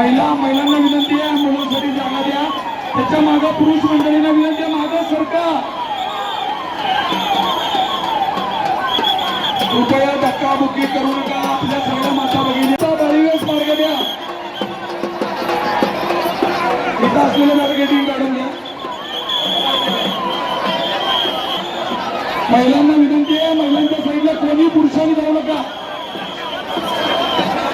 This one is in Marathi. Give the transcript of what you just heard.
महिला महिलांना विनंती आहे मुलांसाठी जागा द्या. त्याच्यामागे पुरुष मंडळींना विनंती आहे मागे सरका कृपया धक्काबुक्की करू नका आपल्या सगळ्या माता भगिनीचा बळीवेस मार्ग द्या. इथं असलेलं मार्केटिंग काढून द्या. महिलांना विनंती आहे महिलांच्या साईडला कोणी पुरुषांनी जाऊ नका.